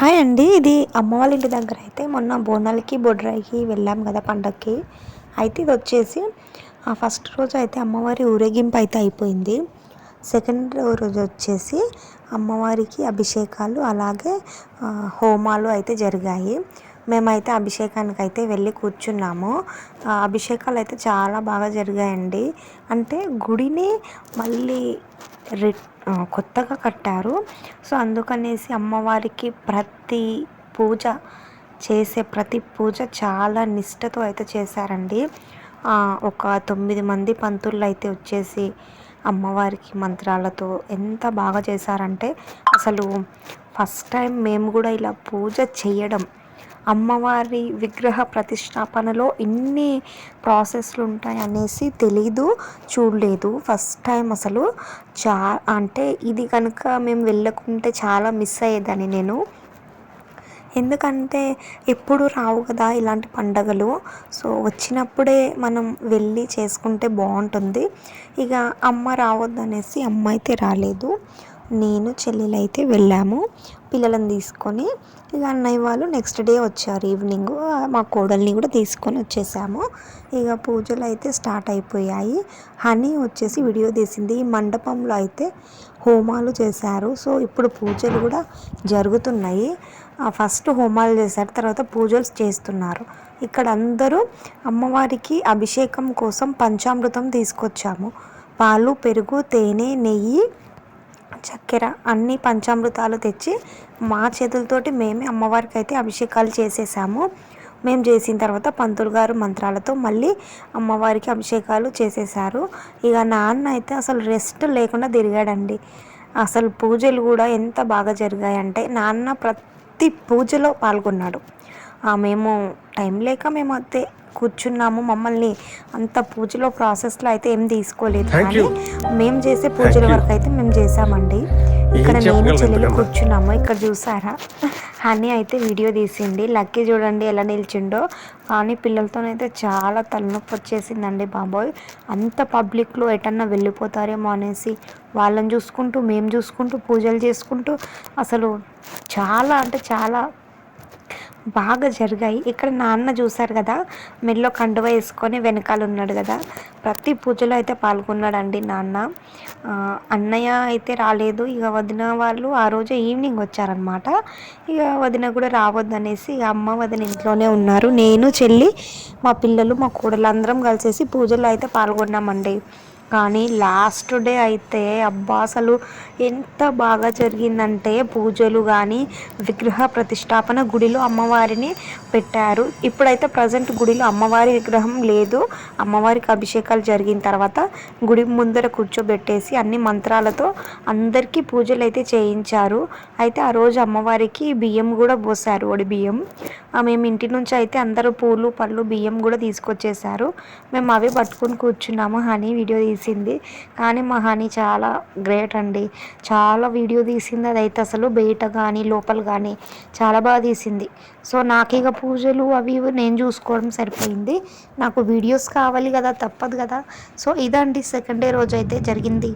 Hi అండి ఇది అమ్మ వాళ్ళ ఇంటి దగ్గర అయితే మొన్న బోనాలకి బొడ్రాయికి వెళ్ళాం కదా పండగకి అయితే ఇది వచ్చేసి ఫస్ట్ రోజు అయితే అమ్మవారి ఊరేగింపు అయితే అయిపోయింది. సెకండ్ రోజు వచ్చేసి అమ్మవారికి అభిషేకాలు అలాగే హోమాలు అయితే జరిగాయి. మేమైతే అభిషేకానికి అయితే వెళ్ళి కూర్చున్నాము. అభిషేకాలు అయితే చాలా బాగా జరిగాయండి. అంటే గుడిని మళ్ళీ రి కొత్తగా కట్టారు. సో అందుకనేసి అమ్మవారికి ప్రతి పూజ చేసే ప్రతి పూజ చాలా నిష్టతో అయితే చేశారండి. ఒక తొమ్మిది మంది పంతులు అయితే వచ్చేసి అమ్మవారికి మంత్రాలతో ఎంత బాగా చేశారంటే అసలు ఫస్ట్ టైం మేము కూడా ఇలా పూజ చేయడం అమ్మవారి విగ్రహ ప్రతిష్టాపనలో ఇన్ని ప్రాసెస్లు ఉంటాయి అనేసి తెలీదు చూడలేదు. ఫస్ట్ టైం అసలు. చా అంటే ఇది కనుక మేము వెళ్ళకుంటే చాలా మిస్ అయ్యేదాన్ని నేను. ఎందుకంటే ఎప్పుడు రావు కదా ఇలాంటి పండగలు. సో వచ్చినప్పుడే మనం వెళ్ళి చేసుకుంటే బాగుంటుంది. ఇక అమ్మ రావద్దు అనేసి అమ్మ అయితే రాలేదు. నేను చెల్లెలు అయితే వెళ్ళాము. పిల్లలను తీసుకొని ఇక అన్నయ్య వాళ్ళు నెక్స్ట్ డే వచ్చారు ఈవినింగ్ మా కోడల్ని కూడా తీసుకొని వచ్చేసాము. ఇక పూజలు అయితే స్టార్ట్ అయిపోయాయి. హనీ వచ్చేసి వీడియో తీసింది. ఈ మండపంలో అయితే హోమాలు చేశారు. సో ఇప్పుడు పూజలు కూడా జరుగుతున్నాయి. ఫస్ట్ హోమాలు చేశారు. తర్వాత పూజలు చేస్తున్నారు. ఇక్కడ అందరూ అమ్మవారికి అభిషేకం కోసం పంచామృతం తీసుకొచ్చాము. పాలు పెరుగు తేనె నెయ్యి చక్కెర అన్ని పంచామృతాలు తెచ్చి మా చేతులతోటి మేమే అమ్మవారికి అయితే అభిషేకాలు చేసేసాము. మేము చేసిన తర్వాత పంతులు గారు మంత్రాలతో మళ్ళీ అమ్మవారికి అభిషేకాలు చేసేసారు ఇక నాన్న అయితే అసలు రెస్ట్ లేకుండా తిరిగాడండి. అసలు పూజలు కూడా ఎంత బాగా జరిగాయంటే నాన్న ప్రతి పూజలో పాల్గొన్నాడు. మేము టైం లేక మేము అయితే కూర్చున్నాము. మమ్మల్ని అంత పూజలో ప్రాసెస్లో అయితే ఏం తీసుకోలేదు కానీ మేము చేసే పూజల వరకు అయితే మేము చేసామండి ఇక్కడ నేను చెల్లెలు కూర్చున్నాము. ఇక్కడ చూసారా? హనీ అయితే వీడియో తీసింది. లక్కీ చూడండి ఎలా నిల్చిండో. కానీ పిల్లలతోనైతే చాలా తలనొప్పి వచ్చేసిందండి బాబోయ్. అంత పబ్లిక్లో ఎటన్నా వెళ్ళిపోతారేమో అనేసి వాళ్ళని చూసుకుంటూ మేము చూసుకుంటూ పూజలు చేసుకుంటూ అసలు చాలా అంటే చాలా బాగా జరిగాయి. ఇక్కడ నాన్న చూశారు కదా మెల్లో కండువ వేసుకొని వెనకాల ఉన్నాడు కదా. ప్రతి పూజలో అయితే పాల్గొన్నాడండి నాన్న. అన్నయ్య అయితే రాలేదు. ఇక వదిన వాళ్ళు ఆ రోజు ఈవినింగ్ వచ్చారనమాట ఇక వదిన కూడా రావద్దనేసి ఇక అమ్మ వదిన ఇంట్లోనే ఉన్నారు. నేను చెల్లి మా పిల్లలు మా కూడలు అందరం కలిసేసి పూజల్లో అయితే పాల్గొన్నామండి. కానీ లాస్ట్ డే అయితే అబ్బా అసలు ఎంత బాగా జరిగిందంటే పూజలు కానీ విగ్రహ ప్రతిష్టాపన గుడిలో అమ్మవారిని పెట్టారు. ఇప్పుడైతే ప్రజెంట్ గుడిలో అమ్మవారి విగ్రహం లేదు. అమ్మవారికి అభిషేకాలు జరిగిన తర్వాత గుడి ముందర కూర్చోబెట్టేసి అన్ని మంత్రాలతో అందరికీ పూజలు అయితే చేయించారు. అయితే ఆ రోజు అమ్మవారికి బియ్యం కూడా పోసారు ఒడి బియ్యం. మేము ఇంటి నుంచి అయితే అందరూ పూలు పళ్ళు బియ్యం కూడా తీసుకొచ్చేసారు. మేము అవి పట్టుకొని కూర్చున్నాము హనీ వీడియో తెలిసింది. కానీ మా హనీ చాలా గ్రేట్ అండి. చాలా వీడియో తీసింది. అదైతే అసలు బయట కానీ లోపల కానీ చాలా బాగా తీసింది. సో నాకు ఇక పూజలు అవి నేను చూసుకోవడం సరిపోయింది. నాకు వీడియోస్ కావాలి కదా తప్పదు కదా. సో ఇదండి సెకండ్ డే రోజు అయితే జరిగింది.